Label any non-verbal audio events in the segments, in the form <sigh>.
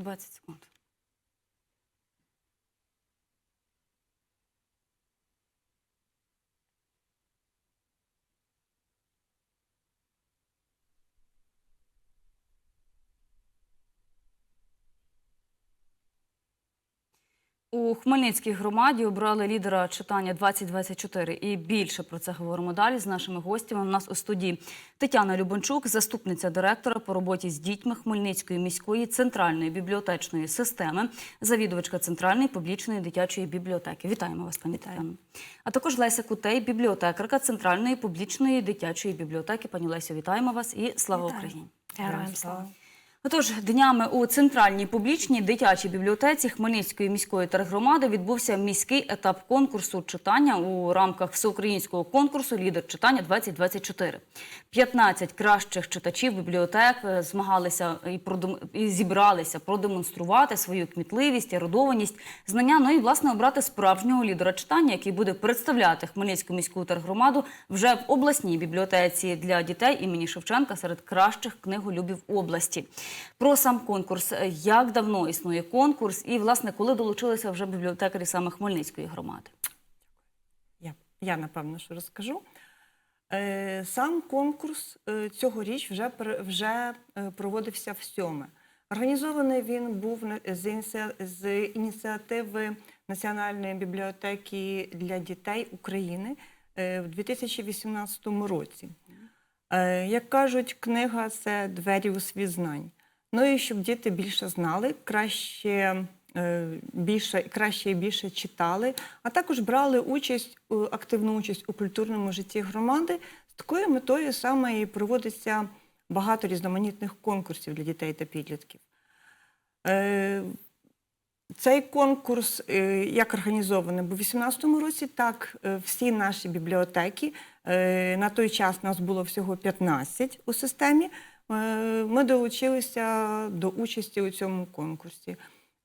20 секунд. У Хмельницькій громаді обрали лідера читання 2024. І більше про це говоримо далі з нашими гостями. У нас у студії Тетяна Любончук, заступниця директора по роботі з дітьми Хмельницької міської центральної бібліотечної системи, завідувачка центральної публічної дитячої бібліотеки. Вітаємо вас, пані Тетяно. А також Леся Кутей, бібліотекарка центральної публічної дитячої бібліотеки. Пані Лесю, вітаємо вас і слава Вітаю. Україні! Героям слава. Отож, днями у центральній публічній дитячій бібліотеці Хмельницької міської тергромади відбувся міський етап конкурсу читання у рамках всеукраїнського конкурсу Лідер читання 2024 15 кращих читачів бібліотек е, змагалися і, продем... і зібралися продемонструвати свою кмітливість, ерудованість, знання. Ну і власне обрати справжнього лідера читання, який буде представляти Хмельницьку міську тергромаду вже в обласній бібліотеці для дітей імені Шевченка серед кращих книголюбів області. Про сам конкурс, е, як давно існує конкурс, і власне коли долучилися вже бібліотекарі саме Хмельницької громади. Я, я напевно що розкажу. Е, сам конкурс е, цьогоріч вже, вже проводився в сьоме. Організований він був з, ініці- з ініціативи Національної бібліотеки для дітей України в 2018 році. Як кажуть, книга це двері у світ знань. Ну і щоб діти більше знали, краще, е, більше, краще і більше читали, а також брали участь, е, активну участь у культурному житті громади. З такою метою саме і проводиться багато різноманітних конкурсів для дітей та підлітків. Е, Цей конкурс як організований був у 2018 році, так всі наші бібліотеки. На той час нас було всього 15 у системі. Е, Ми долучилися до участі у цьому конкурсі.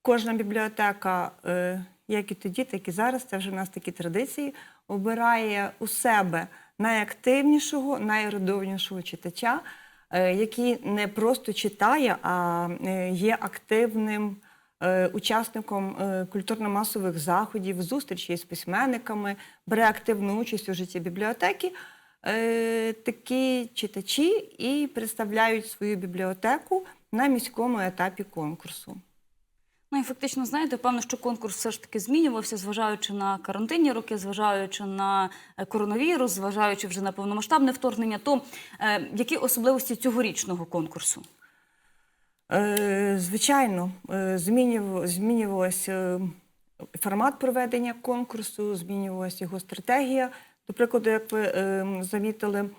Кожна бібліотека, е, як і тоді, так і зараз, це вже в нас такі традиції, обирає у себе найактивнішого, найерудованішого читача, е, який не просто читає, а є активним учасником культурно-масових заходів, зустрічей з письменниками, бере активну участь у житті бібліотеки. Е, Такі читачі і представляють свою бібліотеку на міському етапі конкурсу. Ну і фактично, знаєте, певно, що конкурс все ж таки змінювався, зважаючи на карантинні роки, зважаючи на е, коронавірус, зважаючи вже на повномасштабне вторгнення. То е, які особливості цьогорічного конкурсу? Е, Звичайно, е, змінюв- змінювався е, формат проведення конкурсу, змінювалася його стратегія. До прикладу, як ви е, замітили,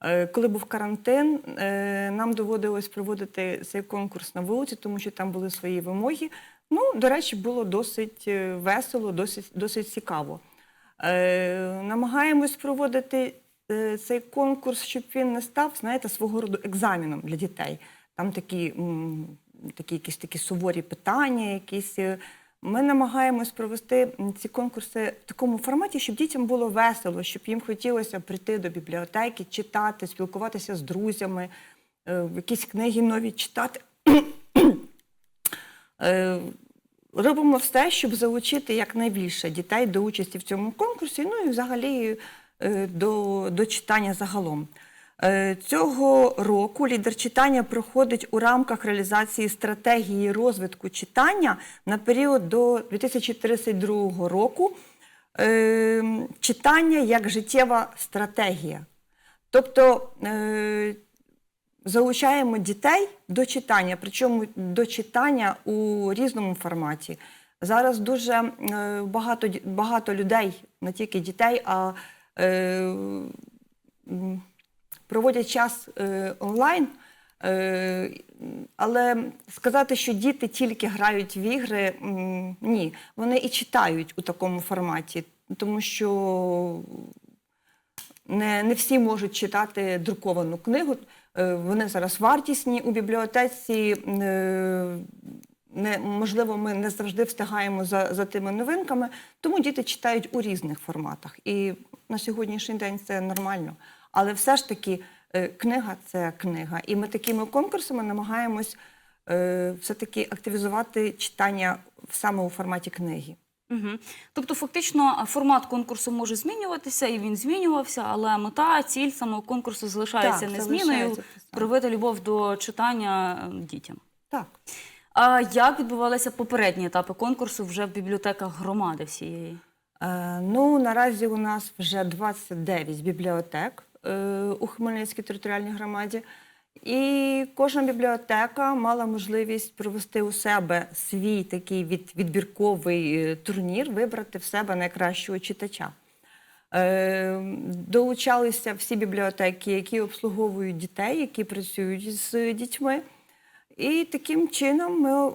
е, коли був карантин, е, нам доводилось проводити цей конкурс на вулиці, тому що там були свої вимоги. Ну, до речі, було досить е, весело, досить, досить цікаво. Намагаємось проводити цей конкурс, щоб він не став, знаєте, свого роду екзаменом для дітей. Там такі, такі якісь такі суворі питання, якісь. Ми намагаємось провести ці конкурси в такому форматі, щоб дітям було весело, щоб їм хотілося прийти до бібліотеки, читати, спілкуватися з друзями, е, якісь книги нові читати. <coughs> Е, Робимо все, щоб залучити якнайбільше дітей до участі в цьому конкурсі, ну і взагалі е, до, до читання загалом. Е, Цього року лідер читання проходить у рамках реалізації стратегії розвитку читання на період до 2032 року. Е, Читання як життєва стратегія. Тобто е, залучаємо дітей до читання, причому до читання у різному форматі. Зараз дуже багато, багато людей, не тільки дітей, а проводять час е, онлайн. Е, але сказати, що діти тільки грають в ігри, ні, вони і читають у такому форматі, тому що не, не всі можуть читати друковану книгу. Е, Вони зараз вартісні у бібліотеці. Не, можливо, ми не завжди встигаємо за, за тими новинками, тому діти читають у різних форматах. І на сьогоднішній день це нормально. Але все ж таки е, книга це книга. І ми такими конкурсами намагаємось е, все-таки активізувати читання в- саме у форматі книги. Угу. Тобто, фактично, формат конкурсу може змінюватися, і він змінювався, але мета, ціль самого конкурсу залишається незмінною привити любов до читання е, дітям. Так. А як відбувалися попередні етапи конкурсу вже в бібліотеках громади всієї? Е, ну, наразі у нас вже 29 бібліотек е, у Хмельницькій територіальній громаді. І кожна бібліотека мала можливість провести у себе свій такий від, відбірковий е, турнір, вибрати в себе найкращого читача. Е, долучалися всі бібліотеки, які обслуговують дітей, які працюють з дітьми. І таким чином ми, е,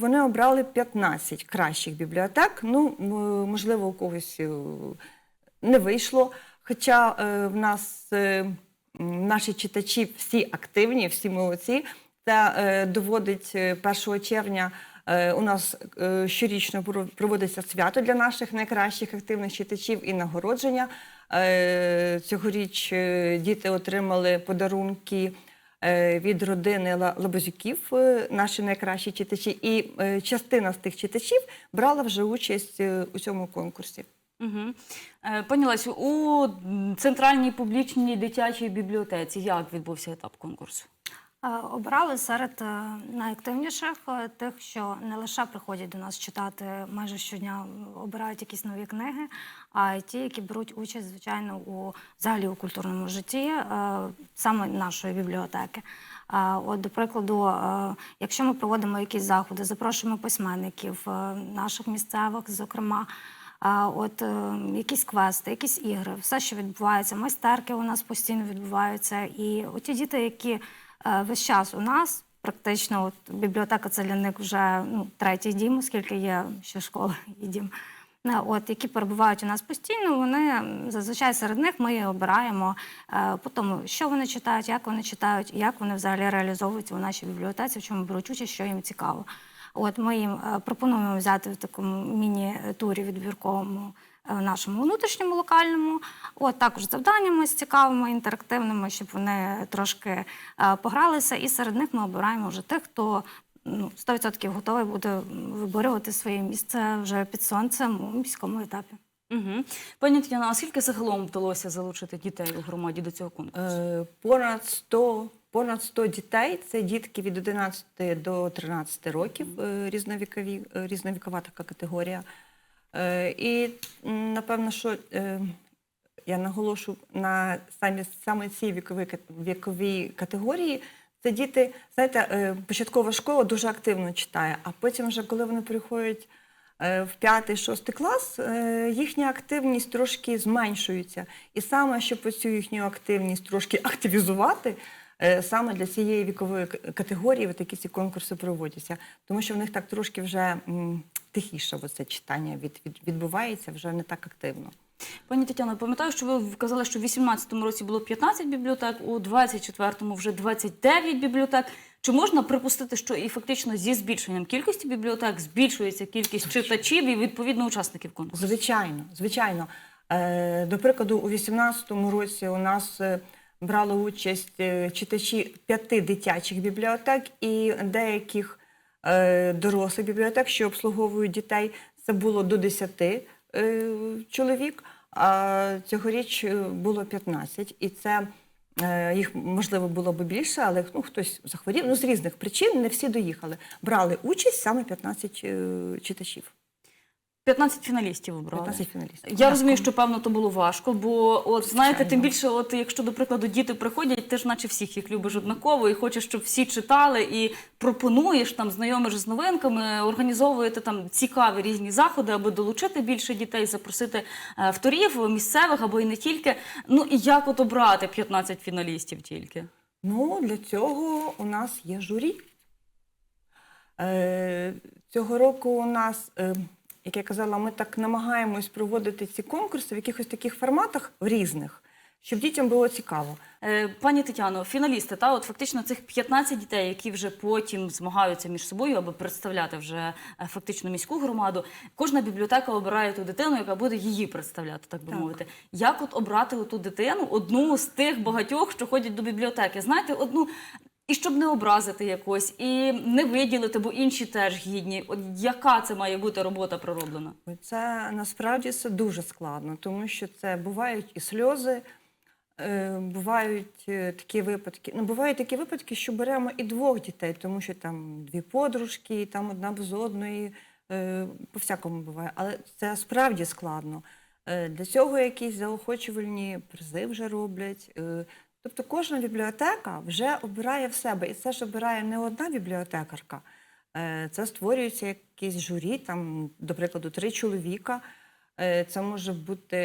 вони обрали 15 кращих бібліотек. Ну, можливо, у когось е, не вийшло. Хоча е, в нас е, наші читачі всі активні, всі молодці. Це е, доводить е, 1 червня. У нас щорічно про- проводиться свято для наших найкращих активних читачів і нагородження. Цьогоріч діти отримали подарунки від родини Ла- Лабазюків, е, наші найкращі читачі. І частина з тих читачів брала вже участь у цьому конкурсі. Угу. Пані Лесю, у центральній публічній дитячій бібліотеці як відбувся етап конкурсу? Е, Обрали серед е, найактивніших е, тих, що не лише приходять до нас читати майже щодня, обирають якісь нові книги, а й ті, які беруть участь, звичайно, у взагалі у культурному житті е, саме нашої бібліотеки. Е, От, до прикладу, е, якщо ми проводимо якісь заходи, запрошуємо письменників е, наших місцевих, зокрема. А от е, якісь квести, якісь ігри, все, що відбувається, майстерки у нас постійно відбуваються. І оті діти, які е, весь час у нас, практично, от бібліотека це для них вже ну, третій дім, оскільки є ще школа і дім. Е, От, які перебувають у нас постійно, вони зазвичай серед них ми обираємо е, по тому, що вони читають, як вони читають, як вони взагалі реалізовуються у нашій бібліотеці, в чому беруть участь, що їм цікаво. От ми їм е, пропонуємо взяти в такому міні-турі відбірковому е, нашому внутрішньому локальному. От також завданнями з цікавими, інтерактивними, щоб вони трошки е, погралися. І серед них ми обираємо вже тих, хто ну, 100% готовий буде виборювати своє місце вже під сонцем у міському етапі. Угу. Пані Тетяна, а скільки загалом вдалося залучити дітей у громаді до цього конкурсу? Е, Понад 100, понад 100 дітей це дітки від 11 до 13 років, е, різновікові, е, різновікова така категорія. Е, І напевно, що я наголошу на самі, саме цій віковій, віковій категорії. Це діти, знаєте, початкова школа дуже активно читає, а потім, вже коли вони приходять в п'ятий, шостий клас, їхня активність трошки зменшується. І саме, щоб цю їхню активність трошки активізувати, саме для цієї вікової категорії от такі ці конкурси проводяться. Тому що в них так трошки вже тихіше це читання від, від, відбувається, вже не так активно. Пані Тетяно, пам'ятаю, що ви казали, що в 18-му році було 15 бібліотек, у 24-му вже 29 бібліотек. Чи можна припустити, що і фактично зі збільшенням кількості бібліотек збільшується кількість читачів і відповідно учасників конкурсу? Звичайно, звичайно. Е, До прикладу, у 2018 році у нас е, брали участь е, читачі п'яти дитячих бібліотек і деяких е, дорослих бібліотек, що обслуговують дітей. Це було до 10 е, чоловік, а цьогоріч було 15. І це їх можливо було б більше, але ну, хтось захворів. Ну, з різних причин не всі доїхали. Брали участь саме 15 е, читачів. 15 фіналістів обрали. 15 фіналістів. Я розумію, що певно то було важко, бо от знаєте, тим більше, от якщо до прикладу діти приходять, ти ж наче всіх їх любиш однаково і хочеш, щоб всі читали, і пропонуєш там, знайомиш з новинками, організовуєте там цікаві різні заходи, аби долучити більше дітей, запросити е, авторів місцевих або і не тільки. Ну і як от обрати 15 фіналістів тільки? Ну, для цього у нас є журі. Е, цього року у нас, е, як я казала, ми так намагаємось проводити ці конкурси в якихось таких форматах різних, щоб дітям було цікаво. Е, Пані Тетяно, фіналісти, та от фактично цих 15 дітей, які вже потім змагаються між собою, аби представляти вже е, фактично міську громаду. Кожна бібліотека обирає ту дитину, яка буде її представляти, так би Так. мовити. Як от обрати ту дитину, одну з тих багатьох, що ходять до бібліотеки? Знаєте, одну. І щоб не образити якось, і не виділити, бо інші теж гідні. От яка це має бути робота пророблена? Це насправді це дуже складно, тому що це бувають і сльози, е, бувають е, такі випадки. Ну, бувають такі випадки, що беремо і двох дітей, тому що там дві подружки, і там одна без одної. е, По всякому буває. Але це справді складно. Для цього якісь заохочувальні призи вже роблять. Тобто кожна бібліотека вже обирає в себе, і це ж обирає не одна бібліотекарка. Е, Це створюється якийсь журі, там, до прикладу, три чоловіка. Е, Це може бути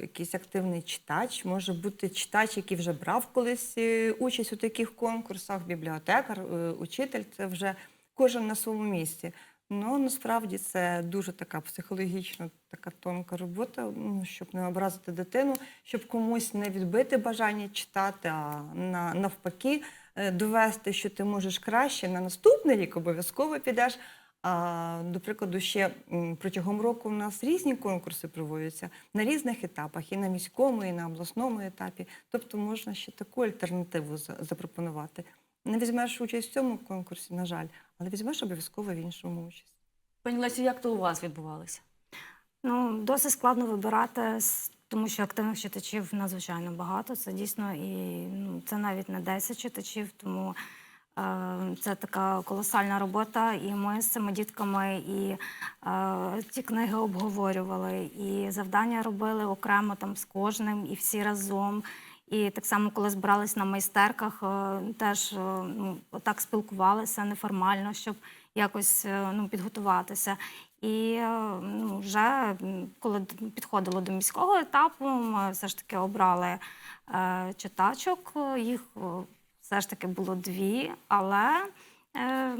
якийсь активний читач, може бути читач, який вже брав колись е, участь у таких конкурсах, бібліотекар, учитель це вже кожен на своєму місці. Ну насправді це дуже така психологічна, така тонка робота, ну, щоб не образити дитину, щоб комусь не відбити бажання читати, а на, навпаки е, довести, що ти можеш краще на наступний рік обов'язково підеш. А, до прикладу, ще протягом року у нас різні конкурси проводяться на різних етапах, і на міському, і на обласному етапі. Тобто можна ще таку альтернативу запропонувати. Не візьмеш участь в цьому конкурсі, на жаль, але візьмеш обов'язково в іншому участь. Пані Лесю, як то у вас відбувалося? Ну, досить складно вибирати, тому що активних читачів надзвичайно багато. Це дійсно і ну, це навіть не 10 читачів, тому е, це така колосальна робота. І ми з цими дітками і е, ці книги обговорювали, і завдання робили окремо там з кожним, і всі разом. І так само, коли збирались на майстерках, е, теж е, ну, так спілкувалися неформально, щоб якось е, ну, підготуватися. І ну, вже коли підходило до міського етапу, ми все ж таки обрали е, читачок. Їх все ж таки було дві, але е,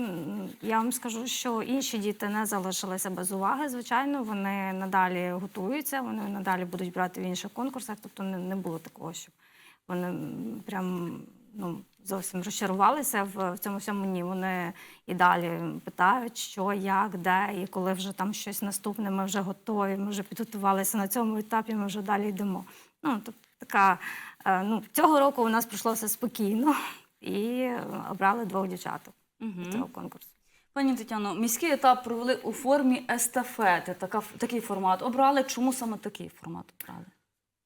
я вам скажу, що інші діти не залишилися без уваги. Звичайно, вони надалі готуються, вони надалі будуть брати в інших конкурсах. Тобто не, не було такого, щоб вони прям ну, зовсім розчарувалися в, в цьому всьому. Ні, вони і далі питають, що, як, де, і коли вже там щось наступне, ми вже готові, ми вже підготувалися на цьому етапі, ми вже далі йдемо. Ну, тобто така, е, ну, цього року у нас пройшло все спокійно і обрали двох дівчаток Угу. цього конкурсу. Пані Тетяно, міський етап провели у формі естафети. Така, такий формат обрали. Чому саме такий формат обрали?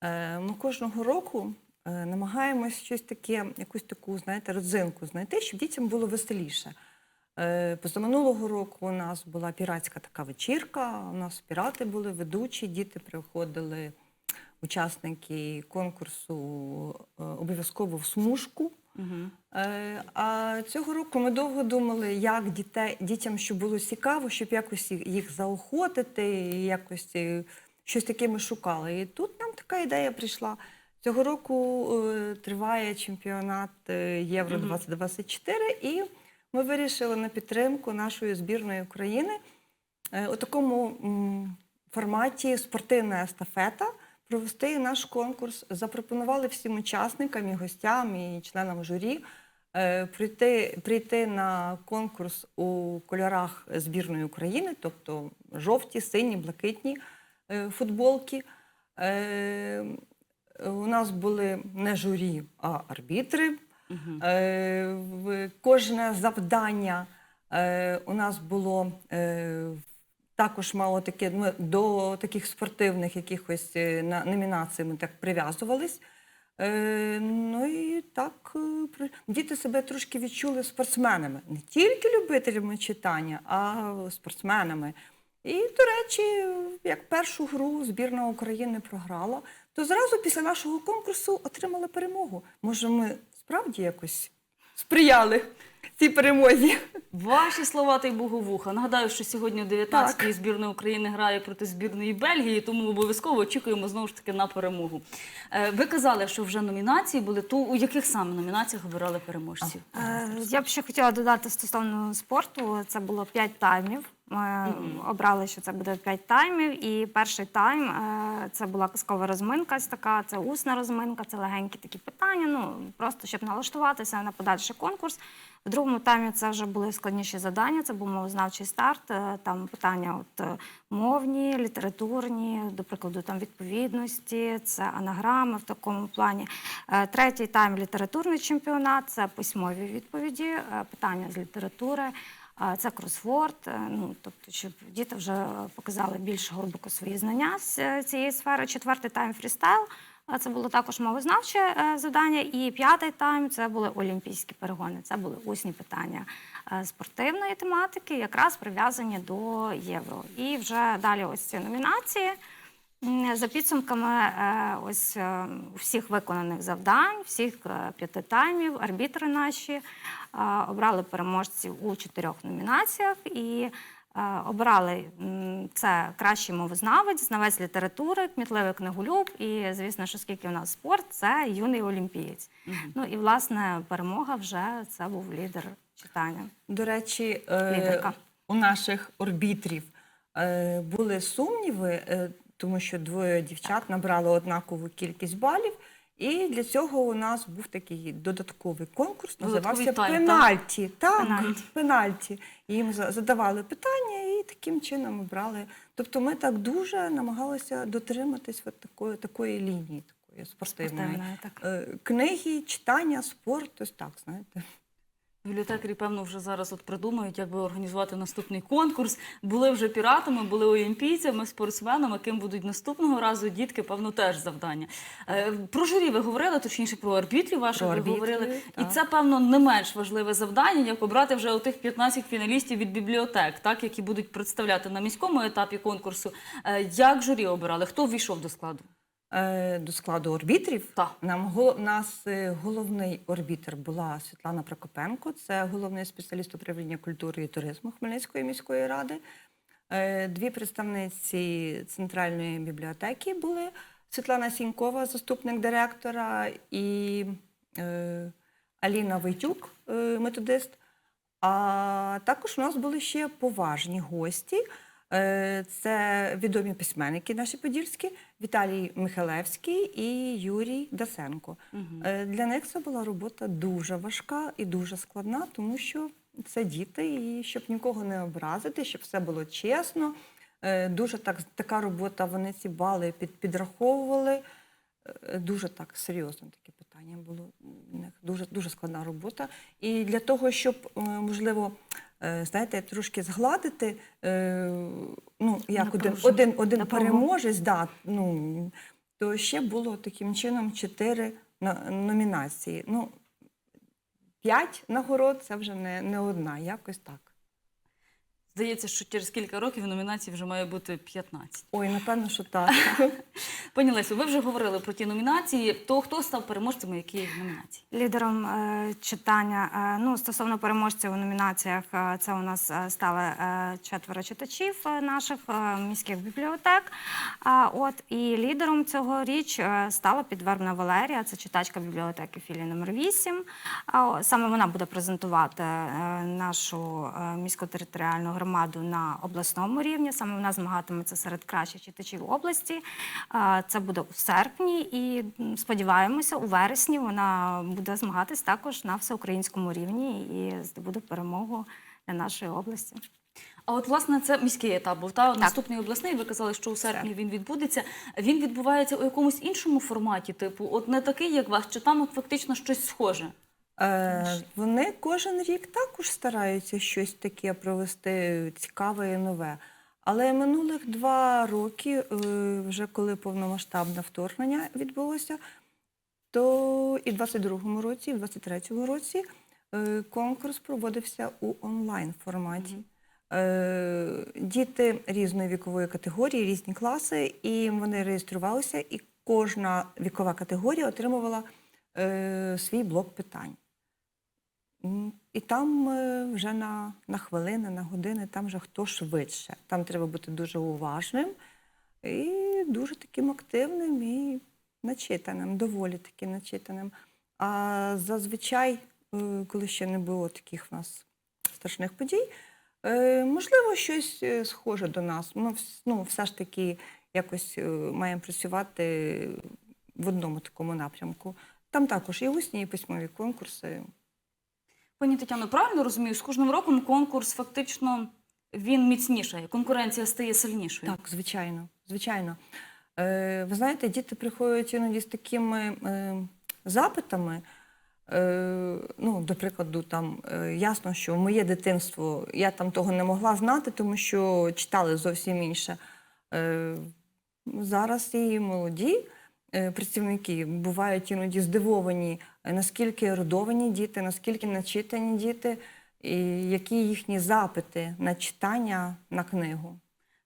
Е, Ми кожного року намагаємось щось таке, якусь таку, знаєте, родзинку знайти, щоб дітям було веселіше. Е, Позаминулого року у нас була піратська така вечірка. У нас пірати були ведучі, діти приходили, учасники конкурсу е, обов'язково в смужку. Угу. Е, А цього року ми довго думали, як дітей, дітям, щоб було цікаво, щоб якось їх- заохотити, якось е, щось таке ми шукали. І тут нам така ідея прийшла. Цього року е, триває чемпіонат е, Євро 2024, і ми вирішили на підтримку нашої збірної України е, у такому м, форматі спортивна естафета провести наш конкурс. Запропонували всім учасникам і гостям, і членам журі е, прийти, прийти на конкурс у кольорах збірної України, тобто жовті, сині, блакитні е, футболки. Е, У нас були не журі, а арбітри. Е, Кожне завдання е, у нас було е, також мало таке, ну, до таких спортивних якихось на- номінацій ми так прив'язувались. Е, Ну і так діти себе трошки відчули спортсменами, не тільки любителями читання, а спортсменами. І, до речі, як першу гру збірна України програла, то зразу після нашого конкурсу отримали перемогу. Може, ми справді якось сприяли цій перемозі. Ваші слова та й боговуха. Нагадаю, що сьогодні у 19-й збірна України грає проти збірної Бельгії, тому обов'язково очікуємо знову ж таки на перемогу. Е, Ви казали, що вже номінації були. То у яких саме номінаціях обирали переможців? Е, Я б ще хотіла додати стосовно спорту. Це було п'ять таймів. Ми обрали, що це буде 5 таймів. І перший тайм е, це була казкова розминка, така, це усна розминка, це легенькі такі питання. Ну просто щоб налаштуватися на подальший конкурс. В другому таймі це вже були складніші завдання. Це був мовознавчий старт. е, Там питання от е, мовні, літературні, до прикладу, там відповідності, це анаграми в такому плані. Третій тайм літературний чемпіонат, це письмові відповіді, питання з літератури. Це кросворд, е, ну тобто, щоб діти вже показали більш глибоко свої знання з е, цієї сфери. Четвертий тайм фрістайл. Це було також мовознавче е, завдання. І п'ятий тайм це були олімпійські перегони. Це були усні питання спортивної тематики, якраз прив'язані до євро. І вже далі ось ці номінації. За підсумками е, ось е, всіх виконаних завдань, всіх е, п'яти таймів, арбітри наші обрали переможців у чотирьох номінаціях і обрали це кращий мовознавець, знавець літератури, кмітливий книголюб. І звісно, що скільки у нас спорт, це юний олімпієць. Ну і власне перемога вже це був лідер читання. До речі, Лідерка. у наших орбітрів були сумніви, тому що двоє дівчат набрали однакову кількість балів. І для цього у нас був такий додатковий конкурс, Додатковий називався тайм, пенальті. Так, Пенальті. пенальті. Їм за- задавали питання і таким чином обрали. Тобто ми так дуже намагалися дотриматись от такої, такої лінії, такої спортивної. Спортивної, так. Е, Книги, читання, спорт, ось так, знаєте. Бібліотекарі, певно, вже зараз от придумають, як би організувати наступний конкурс. Були вже піратами, були олімпійцями, спортсменами. Ким будуть наступного разу дітки, певно, теж завдання. Е, Про журі ви говорили, точніше про арбітрів ваших ви арбітрів, говорили. І це, певно, не менш важливе завдання, як обрати вже отих 15 фіналістів від бібліотек, так, які будуть представляти на міському етапі конкурсу. Е, Як журі обирали? Хто ввійшов до складу? Е, До складу орбітрів Так. нам гол- нас е, головний орбітер була Світлана Прокопенко, це головний спеціаліст управління культури і туризму Хмельницької міської ради. Е, Дві представниці центральної бібліотеки були Світлана Сінькова, заступник директора, і е, Аліна Войтюк, е, методист. А також у нас були ще поважні гості. Е, Це відомі письменники наші подільські Віталій Михайлевський і Юрій Дасенко. Е, Для них це була робота дуже важка і дуже складна, тому що це діти, і щоб нікого не образити, щоб все було чесно. Е, Дуже так, така робота, вони ці бали під, підраховували. Дуже так серйозно таке питання було. Дуже, дуже складна робота. І для того, щоб, можливо, знаєте, трошки згладити, е, ну, як один, один, один переможець, да, ну, то ще було таким чином чотири номінації. Ну, п'ять нагород це вже не, не одна, якось так. Здається, що через кілька років номінацій вже має бути 15. Ой, напевно, що так. <laughs> Пані Лесю, ви вже говорили про ті номінації. То хто став переможцями яких номінацій? Лідером е, читання, е, ну стосовно переможців у номінаціях, е, це у нас е, стали е, четверо читачів е, наших е, міських бібліотек. А от і лідером цього річ е, стала підвербна Валерія, це читачка бібліотеки філії номер 8. А, о, Саме вона буде презентувати е, нашу е, міську територіальну громаду на обласному рівні. Саме вона змагатиметься серед кращих читачів області. Це буде у серпні, і сподіваємося, у вересні вона буде змагатись також на всеукраїнському рівні і здобуде перемогу для нашої області. А от власне це міський етап був. Та наступний обласний. Ви казали, що у серпні він відбудеться. Він відбувається у якомусь іншому форматі, типу, от не такий, як ваш, чи там от фактично щось схоже. Е, вони кожен рік також стараються щось таке провести цікаве і нове. Але минулих два роки, е, вже коли повномасштабне вторгнення відбулося, то і в 22-му році, і в 23-му році е, конкурс проводився у онлайн форматі. Діти різної вікової категорії, різні класи, і вони реєструвалися, і кожна вікова категорія отримувала свій блок питань. І там е, вже на, на хвилини, на години, там вже хто швидше. Там треба бути дуже уважним і дуже таким активним і начитаним, доволі таки начитаним. А зазвичай, е, коли ще не було таких в нас страшних подій, Е, можливо, щось схоже до нас. Ми ну, все ж таки якось маємо працювати в одному такому напрямку. Там також і усні, і письмові конкурси. Пані Тетяно, правильно розумію, з кожним роком конкурс фактично він міцнішає, конкуренція стає сильнішою. Так, звичайно, звичайно. Е, ви знаєте, діти приходять іноді з такими е, запитами. Е, ну, до прикладу, там е, ясно, що моє дитинство я там того не могла знати, тому що читали зовсім інше. Е, зараз і молоді працівники бувають іноді здивовані, е, наскільки ерудовані діти, наскільки начитані діти, і які їхні запити на читання на книгу.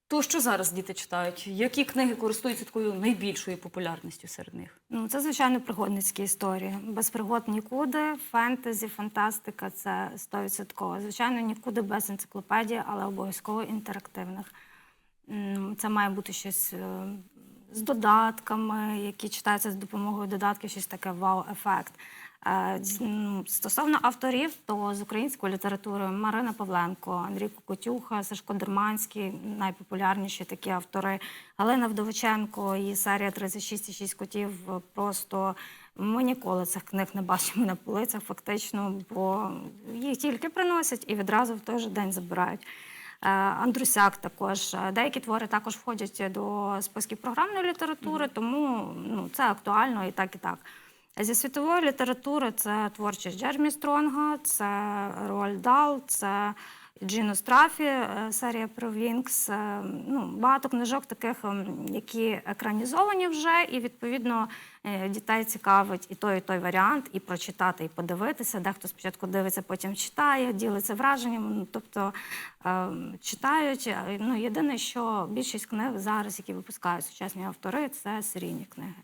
То що зараз діти читають? Які книги користуються такою найбільшою популярністю серед них? Ну, це, звичайно, пригодницькі історії. Без пригод нікуди. Фентезі, фантастика це 100%. Звичайно, нікуди без енциклопедії, але обов'язково інтерактивних. Це має бути щось е, з додатками, які читаються з допомогою додатків, щось таке вау-ефект. Е, ну, Стосовно авторів, то з української літератури Марина Павленко, Андрій Кокотюха, Сашко Дерманський найпопулярніші такі автори. Галина Вдовиченко, її серія «36,6 котів. Просто ми ніколи цих книг не бачимо на полицях, фактично, бо їх тільки приносять і відразу в той же день забирають. Е, Андрусяк також. Е, Деякі твори також входять до списків програмної літератури, тому ну, це актуально і так, і так. Зі світової літератури це творчість Джермі Стронга, це Роальд Дал, це Джіно Страфі, е, серія про Вінкс. Е, Ну, багато книжок таких, ем, які екранізовані вже, і відповідно е, дітей цікавить і той, і той варіант, і прочитати, і подивитися. Дехто спочатку дивиться, потім читає, ділиться враженнями. Ну, тобто е, читають. Ну, єдине, що більшість книг зараз, які випускають сучасні автори, це серійні книги.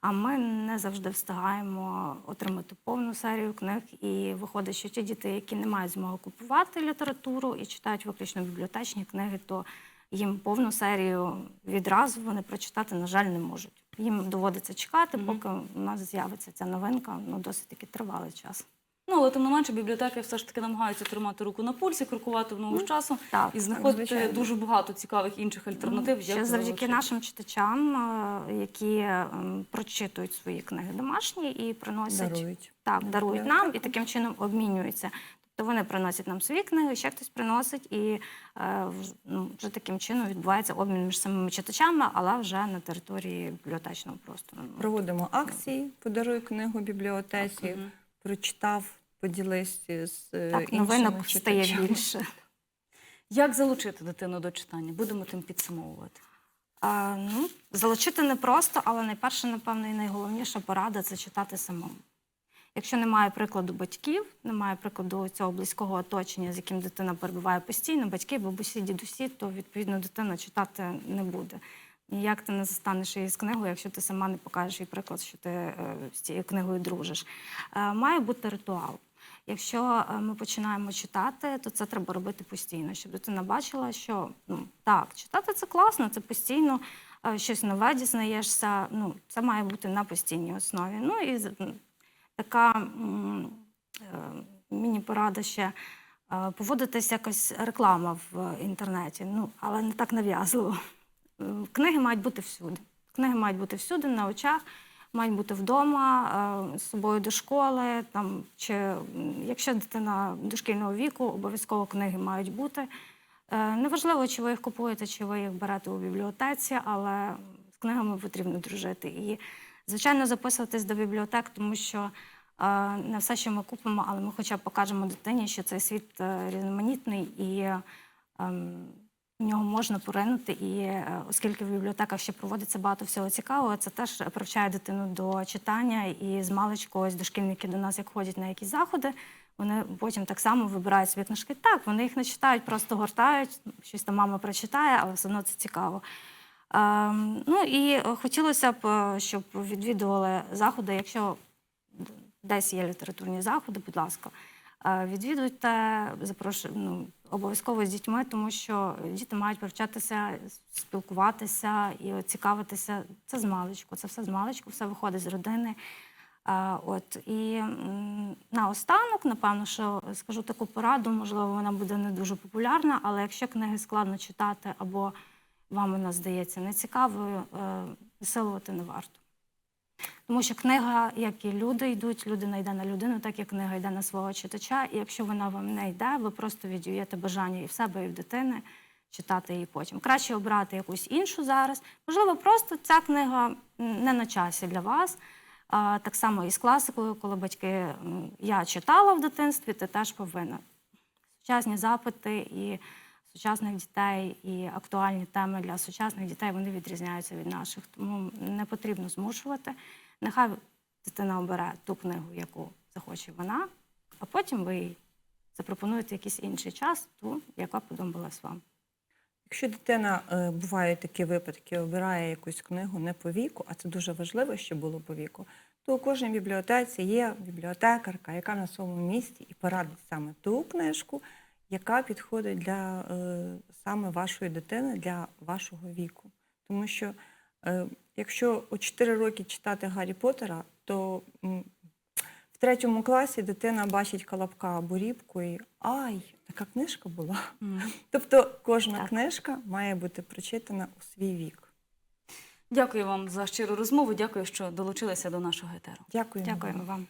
А ми не завжди встигаємо отримати повну серію книг. І виходить, що ті діти, які не мають змоги купувати літературу і читають виключно бібліотечні книги, то їм повну серію відразу вони прочитати, на жаль, не можуть. Їм доводиться чекати, поки у нас з'явиться ця новинка. Ну досить таки тривалий час. Ну, але тим не менше, бібліотеки все ж таки намагаються тримати руку на пульсі, крокувати в ногу з часом так, і знаходити звичайно. дуже багато цікавих інших альтернатив. як Ще завдяки нашим читачам, е, які ем, прочитують свої книги домашні і приносять Дарують. Так, дарують нам і таким чином обмінюються. Тобто вони приносять нам свої книги, ще хтось приносить, і е, ну, вже таким чином відбувається обмін між самими читачами, але вже на території бібліотечного простору. Проводимо акції, подаруй книгу бібліотеці, прочитав, поділився з е, Так, новинок стає більше. Як залучити дитину до читання? Будемо тим підсумовувати. А, ну, залучити непросто, але найперше, напевно, і найголовніша порада це читати самому. Якщо немає прикладу батьків, немає прикладу цього близького оточення, з яким дитина перебуває постійно, батьки, бабусі, дідусі, то відповідно дитина читати не буде. Ніяк ти не застанеш її з книгою, якщо ти сама не покажеш їй приклад, що ти е, з цією книгою дружиш. Е, має бути ритуал. Якщо е, ми починаємо читати, то це треба робити постійно, щоб дитина бачила, що ну так, читати це класно, це постійно е, щось нове дізнаєшся. Ну, це має бути на постійній основі. Ну і така е, міні-порада ще е, поводитись якось реклама в інтернеті, ну але не так нав'язливо. Книги мають бути всюди. Книги мають бути всюди, на очах, мають бути вдома, е, з собою до школи. Там, чи, якщо дитина дошкільного віку, обов'язково книги мають бути. Е, Неважливо, чи ви їх купуєте, чи ви їх берете у бібліотеці, але з книгами потрібно дружити. І, звичайно, записуватись до бібліотек, тому що е, не все, що ми купимо, але ми хоча б покажемо дитині, що цей світ різноманітний і ем, в нього можна поринути. І е, оскільки в бібліотеках ще проводиться багато всього цікавого, це теж привчає дитину до читання. І з маличку ось дошкільники до нас, як ходять на якісь заходи, вони потім так само вибирають собі книжки. Так, вони їх не читають, просто гортають, щось там мама прочитає, але все одно це цікаво. Ем, ну і хотілося б, е, щоб відвідували заходи, якщо десь є літературні заходи, будь ласка, е, відвідуйте, запрошую, ну, обов'язково з дітьми, тому що діти мають привчатися, спілкуватися і цікавитися. Це з маличку, це все з маличку, все виходить з родини. От і наостанок, напевно, що скажу таку пораду, можливо, вона буде не дуже популярна, але якщо книги складно читати або вам вона здається нецікавою, е, висилувати не варто. Тому що книга, як і люди йдуть, людина йде на людину, так як книга йде на свого читача. І якщо вона вам не йде, ви просто віддієте бажання і в себе, і в дитини читати її потім. Краще обрати якусь іншу зараз. Можливо, просто ця книга не на часі для вас. Так само і з класикою, коли батьки я читала в дитинстві, ти теж повинна. Сучасні запити і сучасних дітей, і актуальні теми для сучасних дітей вони відрізняються від наших. Тому не потрібно змушувати. Нехай дитина обере ту книгу, яку захоче вона, а потім ви запропонуєте якийсь інший час, ту, яка подобалась вам. Якщо дитина е, бувають такі випадки, обирає якусь книгу не по віку, а це дуже важливо, щоб було по віку, то у кожній бібліотеці є бібліотекарка, яка на своєму місці і порадить саме ту книжку, яка підходить для е, саме вашої дитини, для вашого віку. Тому що е, якщо у 4 роки читати Гаррі Поттера, то м, в третьому класі дитина бачить колобка або рібку і ай, така книжка була. Тобто кожна Так. книжка має бути прочитана у свій вік. Дякую вам за щиру розмову. Дякую, що долучилися до нашого етеру. Дякую. Дякуємо вам.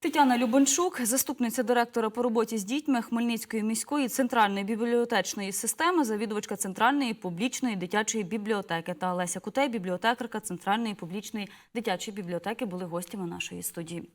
Тетяна Любончук, заступниця директора по роботі з дітьми Хмельницької міської центральної бібліотечної системи, завідувачка центральної публічної дитячої бібліотеки та Олеся Кутей, бібліотекарка центральної публічної дитячої бібліотеки, були гостями нашої студії.